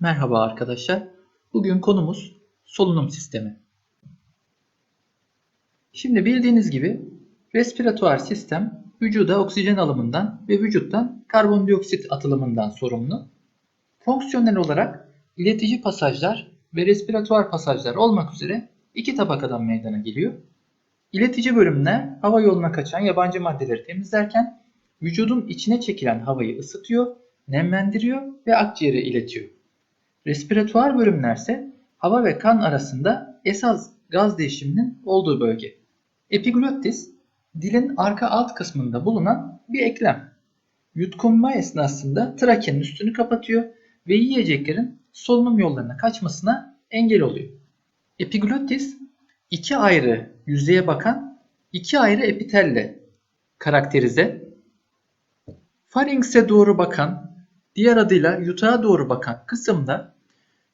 Merhaba arkadaşlar. Bugün konumuz solunum sistemi. Şimdi bildiğiniz gibi respiratuar sistem vücuda oksijen alımından ve vücuttan karbondioksit atılımından sorumlu. Fonksiyonel olarak iletici pasajlar ve respiratuar pasajlar olmak üzere iki tabakadan meydana geliyor. İletici bölümler hava yoluna kaçan yabancı maddeleri temizlerken vücudun içine çekilen havayı ısıtıyor, nemlendiriyor ve akciğere iletiyor. Respiratuar bölümlerse hava ve kan arasında esas gaz değişiminin olduğu bölge. Epiglottis dilin arka alt kısmında bulunan bir eklem. Yutkunma esnasında trakenin üstünü kapatıyor ve yiyeceklerin solunum yollarına kaçmasına engel oluyor. Epiglottis iki ayrı yüzeye bakan iki ayrı epitelle karakterize. Farinks'e doğru bakan, diğer adıyla yutağa doğru bakan kısımda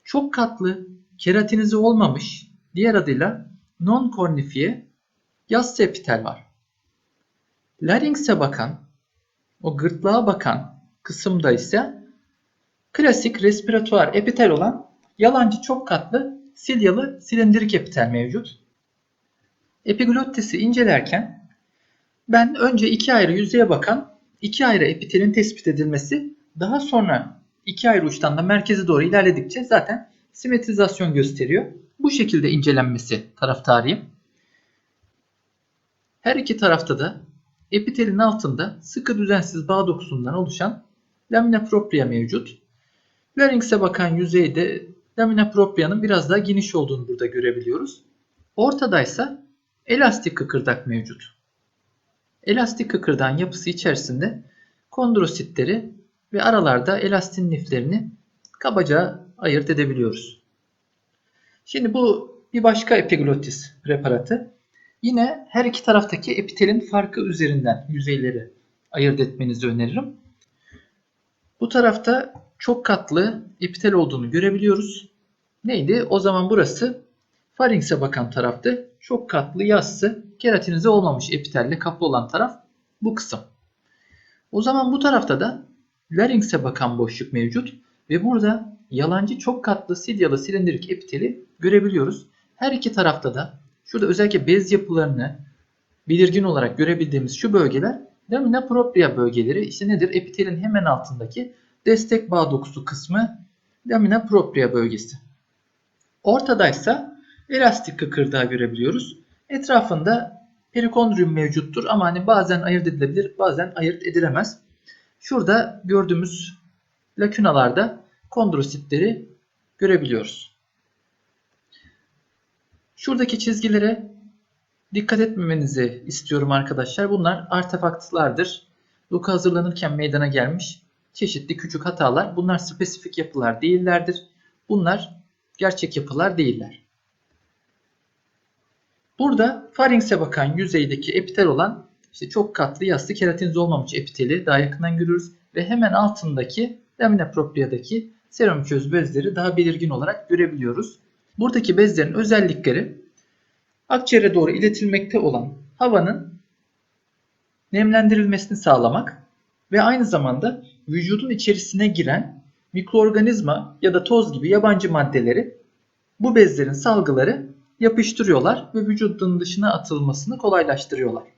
çok katlı, keratinize olmamış, diğer adıyla non-kornifiye yassı epitel var. Larynx'e bakan, o gırtlağa bakan kısımda ise klasik respiratuar epitel olan yalancı çok katlı silyalı silindirik epitel mevcut. Epiglottis'i incelerken ben önce iki ayrı yüzeye bakan iki ayrı epitelin tespit edilmesi daha sonra iki ayrı uçtan da merkeze doğru ilerledikçe zaten simetrizasyon gösteriyor. Bu şekilde incelenmesi taraftarıyım. Her iki tarafta da epitelin altında sıkı düzensiz bağ dokusundan oluşan lamina propria mevcut. Larynx'e bakan yüzeyde lamina propria'nın biraz daha geniş olduğunu burada görebiliyoruz. Ortadaysa elastik kıkırdak mevcut. Elastik kıkırdağın yapısı içerisinde kondrositleri ve aralarda elastin liflerini kabaca ayırt edebiliyoruz. Şimdi bu bir başka epiglottis preparatı. Yine her iki taraftaki epitelin farkı üzerinden yüzeyleri ayırt etmenizi öneririm. Bu tarafta çok katlı epitel olduğunu görebiliyoruz. Neydi? O zaman burası farinks'e bakan taraftı. Çok katlı yassı keratinize olmamış epitelle kaplı olan taraf bu kısım. O zaman bu tarafta da larynx'e bakan boşluk mevcut ve burada yalancı çok katlı silyalı silindirik epiteli görebiliyoruz. Her iki tarafta da şurada özellikle bez yapılarını belirgin olarak görebildiğimiz şu bölgeler lamina propria bölgeleri. İşte nedir? Epitelin hemen altındaki destek bağ dokusu kısmı lamina propria bölgesi. Ortadaysa elastik kıkırdağı görebiliyoruz. Etrafında perikondrium mevcuttur ama hani bazen ayırt edilebilir, bazen ayırt edilemez. Şurada gördüğümüz lakünalarda kondrositleri görebiliyoruz. Şuradaki çizgilere dikkat etmemenizi istiyorum arkadaşlar. Bunlar artefaktlardır. Luka hazırlanırken meydana gelmiş çeşitli küçük hatalar. Bunlar spesifik yapılar değillerdir. Bunlar gerçek yapılar değiller. Burada farinks'e bakan yüzeydeki epitel olan işte çok katlı yassı keratiniz olmamış epiteli daha yakından görürüz ve hemen altındaki lamina propria'daki seromiköz bezleri daha belirgin olarak görebiliyoruz. Buradaki bezlerin özellikleri akciğere doğru iletilmekte olan havanın nemlendirilmesini sağlamak ve aynı zamanda vücudun içerisine giren mikroorganizma ya da toz gibi yabancı maddeleri bu bezlerin salgıları yapıştırıyorlar ve vücudun dışına atılmasını kolaylaştırıyorlar.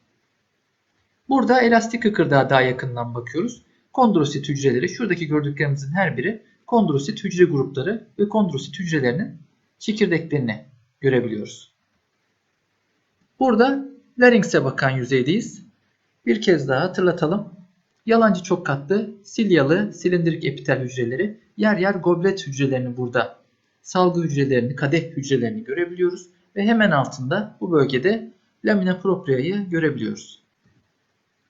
Burada elastik kıkırdağa daha yakından bakıyoruz. Kondrosit hücreleri, şuradaki gördüklerimizin her biri kondrosit hücre grupları ve kondrosit hücrelerinin çekirdeklerini görebiliyoruz. Burada larynx'e bakan yüzeydeyiz. Bir kez daha hatırlatalım. Yalancı çok katlı, silyalı, silindirik epitel hücreleri, yer yer goblet hücrelerini burada, salgı hücrelerini, kadeh hücrelerini görebiliyoruz. Ve hemen altında bu bölgede lamina propria'yı görebiliyoruz.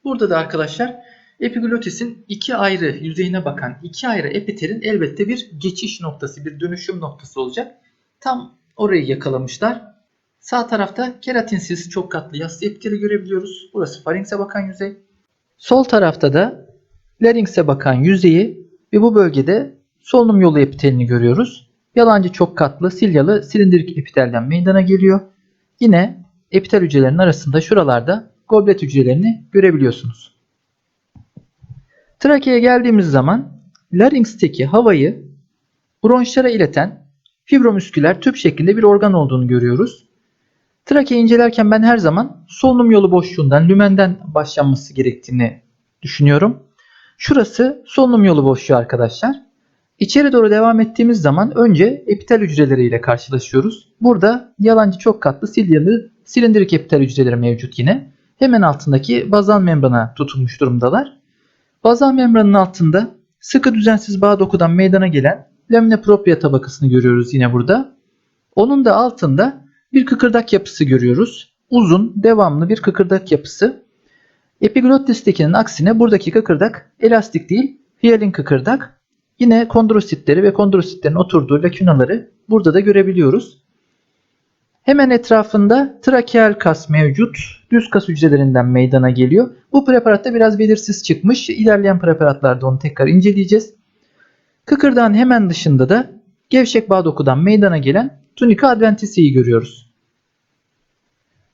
Burada da arkadaşlar epiglottisin iki ayrı yüzeyine bakan iki ayrı epitelin elbette bir geçiş noktası, bir dönüşüm noktası olacak. Tam orayı yakalamışlar. Sağ tarafta keratinsiz çok katlı yassı epiteli görebiliyoruz. Burası farinks'e bakan yüzey. Sol tarafta da larynx'e bakan yüzeyi ve bu bölgede solunum yolu epitelini görüyoruz. Yalancı çok katlı silyalı silindirik epitelden meydana geliyor. Yine epitel hücrelerinin arasında şuralarda goblet hücrelerini görebiliyorsunuz. Trakeye geldiğimiz zaman larynx'teki havayı bronşlara ileten fibromüsküler tüp şeklinde bir organ olduğunu görüyoruz. Trakea incelerken ben her zaman solunum yolu boşluğundan, lümenden başlanması gerektiğini düşünüyorum. Şurası solunum yolu boşluğu arkadaşlar. İçeri doğru devam ettiğimiz zaman önce epitel hücreleriyle karşılaşıyoruz. Burada yalancı çok katlı silyalı silindirik epitel hücreleri mevcut yine. Hemen altındaki bazal membrana tutulmuş durumdalar. Bazal membranın altında sıkı düzensiz bağ dokudan meydana gelen lamina propria tabakasını görüyoruz yine burada. Onun da altında bir kıkırdak yapısı görüyoruz. Uzun, devamlı bir kıkırdak yapısı. Epiglottis'tekinin aksine buradaki kıkırdak elastik değil, hiyalin kıkırdak. Yine kondrositleri ve kondrositlerin oturduğu lakünaları burada da görebiliyoruz. Hemen etrafında trakeal kas mevcut. Düz kas hücrelerinden meydana geliyor. Bu preparatta biraz belirsiz çıkmış. İlerleyen preparatlarda onu tekrar inceleyeceğiz. Kıkırdağın hemen dışında da gevşek bağ dokudan meydana gelen tunika adventisiyi görüyoruz.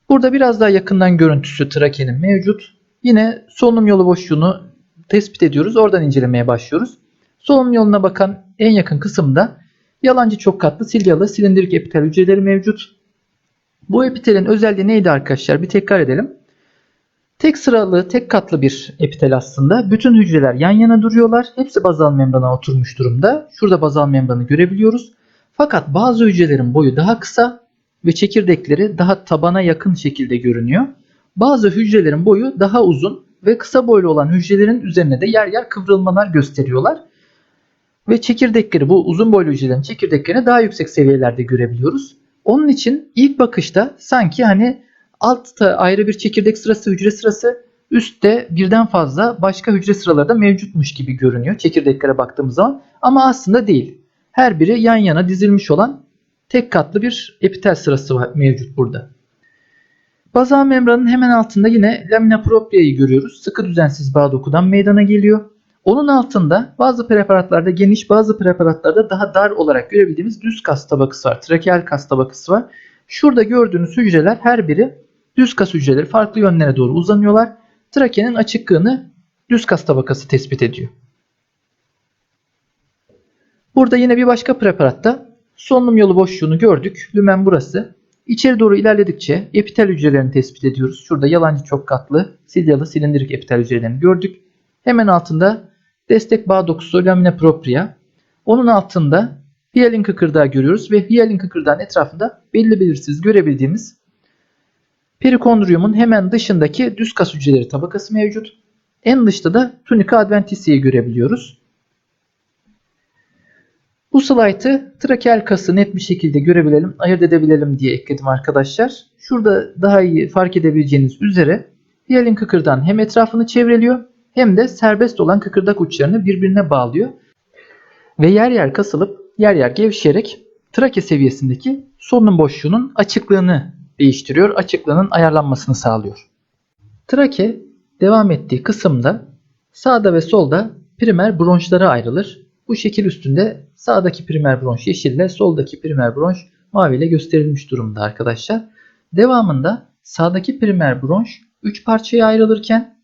Burada biraz daha yakından görüntüsü trakenin mevcut. Yine solunum yolu boşluğunu tespit ediyoruz. Oradan incelemeye başlıyoruz. Solunum yoluna bakan en yakın kısımda yalancı çok katlı silyalı silindirik epitel hücreleri mevcut. Bu epitelin özelliği neydi arkadaşlar? Bir tekrar edelim. Tek sıralı, tek katlı bir epitel aslında. Bütün hücreler yan yana duruyorlar. Hepsi bazal membrana oturmuş durumda. Şurada bazal membranı görebiliyoruz. Fakat bazı hücrelerin boyu daha kısa ve çekirdekleri daha tabana yakın şekilde görünüyor. Bazı hücrelerin boyu daha uzun ve kısa boylu olan hücrelerin üzerine de yer yer kıvrılmalar gösteriyorlar. Ve çekirdekleri bu uzun boylu hücrelerin çekirdeklerini daha yüksek seviyelerde görebiliyoruz. Onun için ilk bakışta sanki hani altta ayrı bir çekirdek sırası, hücre sırası, üstte birden fazla başka hücre sıraları da mevcutmuş gibi görünüyor çekirdeklere baktığımız zaman. Ama aslında değil. Her biri yan yana dizilmiş olan tek katlı bir epitel sırası var, mevcut burada. Bazal membranın hemen altında yine lamina propria'yı görüyoruz. Sıkı düzensiz bağ dokudan meydana geliyor. Onun altında bazı preparatlarda geniş bazı preparatlarda daha dar olarak görebildiğimiz düz kas tabakası var. Trakeal kas tabakası var. Şurada gördüğünüz hücreler her biri düz kas hücreleri farklı yönlere doğru uzanıyorlar. Trakenin açıklığını düz kas tabakası tespit ediyor. Burada yine bir başka preparatta solunum yolu boşluğunu gördük. Lümen burası. İçeri doğru ilerledikçe epitel hücrelerini tespit ediyoruz. Şurada yalancı çok katlı silyalı silindirik epitel hücrelerini gördük. Hemen altında destek bağ dokusu lamina propria. Onun altında hiyalin kıkırdağı görüyoruz ve hiyalin kıkırdağın etrafında belli belirsiz görebildiğimiz perikondriyumun hemen dışındaki düz kas hücreleri tabakası mevcut. En dışta da tunika adventisiyi görebiliyoruz. Bu slaytı trakeal kası net bir şekilde görebilelim, ayırt edebilelim diye ekledim arkadaşlar. Şurada daha iyi fark edebileceğiniz üzere hiyalin kıkırdağın hem etrafını çevreliyor hem de serbest olan kıkırdak uçlarını birbirine bağlıyor. Ve yer yer kasılıp yer yer gevşeyerek trake seviyesindeki solunum boşluğunun açıklığını değiştiriyor. Açıklığının ayarlanmasını sağlıyor. Trake devam ettiği kısımda sağda ve solda primer bronşlara ayrılır. Bu şekil üstünde sağdaki primer bronş yeşille, soldaki primer bronş mavi ile gösterilmiş durumda arkadaşlar. Devamında sağdaki primer bronş 3 parçaya ayrılırken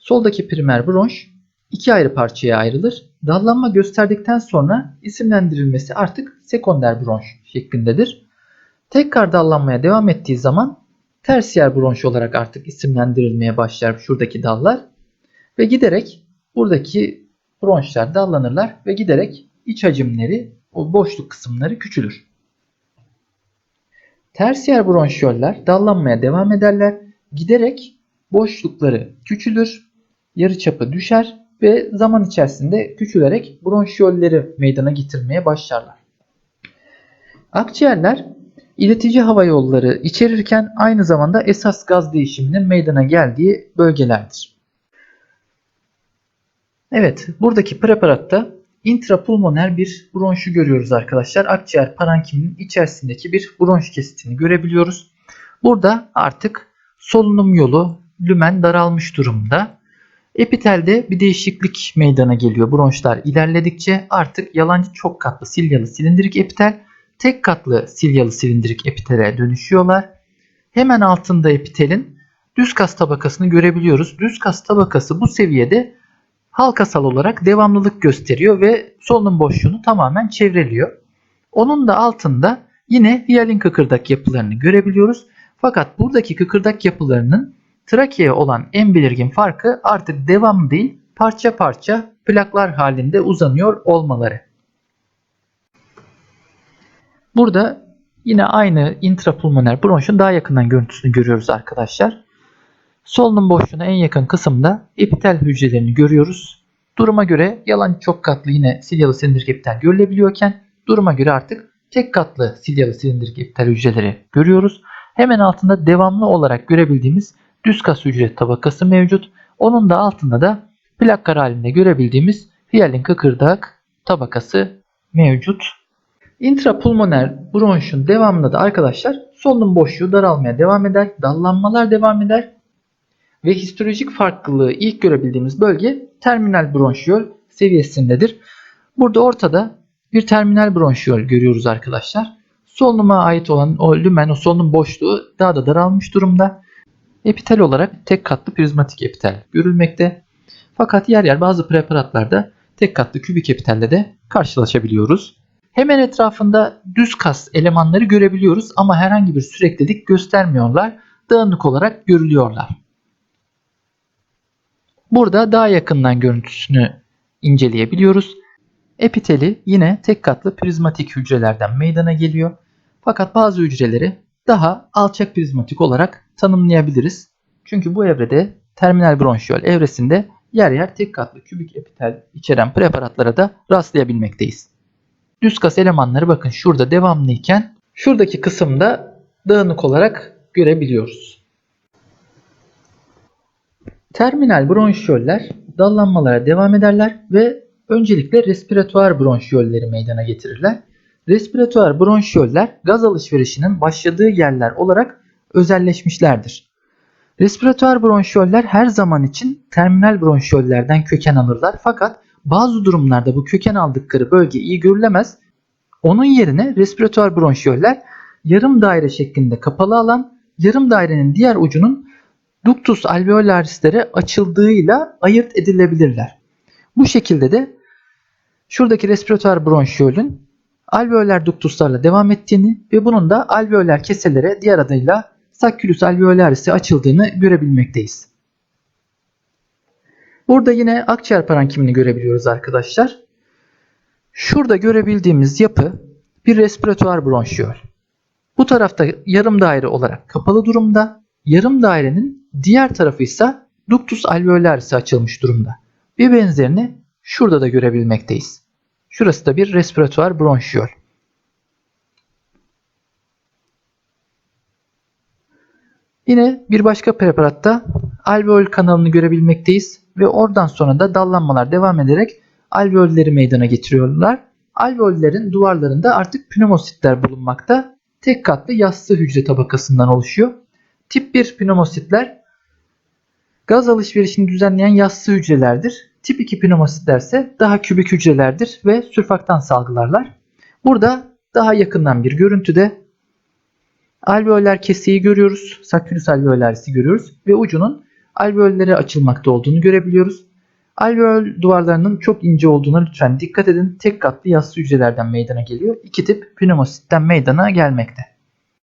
soldaki primer bronş iki ayrı parçaya ayrılır. Dallanma gösterdikten sonra isimlendirilmesi artık sekonder bronş şeklindedir. Tekrar dallanmaya devam ettiği zaman tersiyer bronş olarak artık isimlendirilmeye başlar şuradaki dallar ve giderek buradaki bronşlar dallanırlar ve giderek iç hacimleri, o boşluk kısımları küçülür. Tersiyer bronşiyoller dallanmaya devam ederler. Giderek boşlukları küçülür, yarıçapı düşer ve zaman içerisinde küçülerek bronşiyolleri meydana getirmeye başlarlar. Akciğerler iletici hava yolları içerirken aynı zamanda esas gaz değişiminin meydana geldiği bölgelerdir. Evet, buradaki preparatta intrapulmoner bir bronşu görüyoruz arkadaşlar. Akciğer parankiminin içerisindeki bir bronş kesitini görebiliyoruz. Burada artık solunum yolu lümen daralmış durumda. Epitelde bir değişiklik meydana geliyor. Bronşlar ilerledikçe artık yalancı çok katlı silyalı silindirik epitel tek katlı silyalı silindirik epitele dönüşüyorlar. Hemen altında epitelin düz kas tabakasını görebiliyoruz. Düz kas tabakası bu seviyede halkasal olarak devamlılık gösteriyor ve solunum boşluğunu tamamen çevreliyor. Onun da altında yine hiyalin kıkırdak yapılarını görebiliyoruz. Fakat buradaki kıkırdak yapılarının trakeye olan en belirgin farkı artık devamlı değil parça parça plaklar halinde uzanıyor olmaları. Burada yine aynı intrapulmoner bronşun daha yakından görüntüsünü görüyoruz arkadaşlar. Solunum boşluğuna en yakın kısımda epitel hücrelerini görüyoruz. Duruma göre yalan çok katlı yine silyalı silindirik epitel görülebiliyorken duruma göre artık tek katlı silyalı silindirik epitel hücreleri görüyoruz. Hemen altında devamlı olarak görebildiğimiz düz kas hücre tabakası mevcut. Onun da altında da plaklar halinde görebildiğimiz hiyalin kıkırdak tabakası mevcut. Intrapulmoner bronşun devamında da arkadaşlar solunum boşluğu daralmaya devam eder, dallanmalar devam eder ve histolojik farklılığı ilk görebildiğimiz bölge terminal bronşiyol seviyesindedir. Burada ortada bir terminal bronşiyol görüyoruz arkadaşlar. Solunuma ait olan o lümen, o solunum boşluğu daha da daralmış durumda. Epitel olarak tek katlı prizmatik epitel görülmekte. Fakat yer yer bazı preparatlarda tek katlı kübik epitelle de karşılaşabiliyoruz. Hemen etrafında düz kas elemanları görebiliyoruz ama herhangi bir süreklilik göstermiyorlar. Dağınık olarak görülüyorlar. Burada daha yakından görüntüsünü inceleyebiliyoruz. Epiteli yine tek katlı prizmatik hücrelerden meydana geliyor. Fakat bazı hücreleri daha alçak prizmatik olarak tanımlayabiliriz. Çünkü bu evrede terminal bronşiyol evresinde yer yer tek katlı kübik epitel içeren preparatlara da rastlayabilmekteyiz. Düz kas elemanları bakın şurada devamlıyken şuradaki kısımda dağınık olarak görebiliyoruz. Terminal bronşiyoller dallanmalara devam ederler ve öncelikle respiratuar bronşiyolleri meydana getirirler. Respiratuar bronşiyoller gaz alışverişinin başladığı yerler olarak özelleşmişlerdir. Respiratuar bronşiyoller her zaman için terminal bronşiyollerden köken alırlar fakat bazı durumlarda bu köken aldıkları bölge iyi görülemez. Onun yerine respiratuar bronşiyoller yarım daire şeklinde kapalı alan, yarım dairenin diğer ucunun ductus alveolarislere açıldığıyla ayırt edilebilirler. Bu şekilde de şuradaki respiratuar bronşiyolün alveolar ductuslarla devam ettiğini ve bunun da alveolar keselere diğer adıyla saccülus alveolaris'e açıldığını görebilmekteyiz. Burada yine akciğer parankimini görebiliyoruz arkadaşlar. Şurada görebildiğimiz yapı bir respiratuar bronşiyol. Bu tarafta yarım daire olarak kapalı durumda. Yarım dairenin diğer tarafı ise ductus alveolaris'e açılmış durumda. Bir benzerini şurada da görebilmekteyiz. Şurası da bir respiratuar bronşiyol. Yine bir başka preparatta alveol kanalını görebilmekteyiz ve oradan sonra da dallanmalar devam ederek alveolleri meydana getiriyorlar. Alveollerin duvarlarında artık pneumositler bulunmakta. Tek katlı yassı hücre tabakasından oluşuyor. Tip 1 pneumositler gaz alışverişini düzenleyen yassı hücrelerdir. Tip 2 pneumositler ise daha kübik hücrelerdir ve sürfaktan salgılarlar. Burada daha yakından bir görüntüde alveoller keseyi görüyoruz. Saccülus alveolarisi görüyoruz ve ucunun alveollere açılmakta olduğunu görebiliyoruz. Alveol duvarlarının çok ince olduğuna lütfen dikkat edin. Tek katlı yassı hücrelerden meydana geliyor. İki tip pneumositten meydana gelmekte.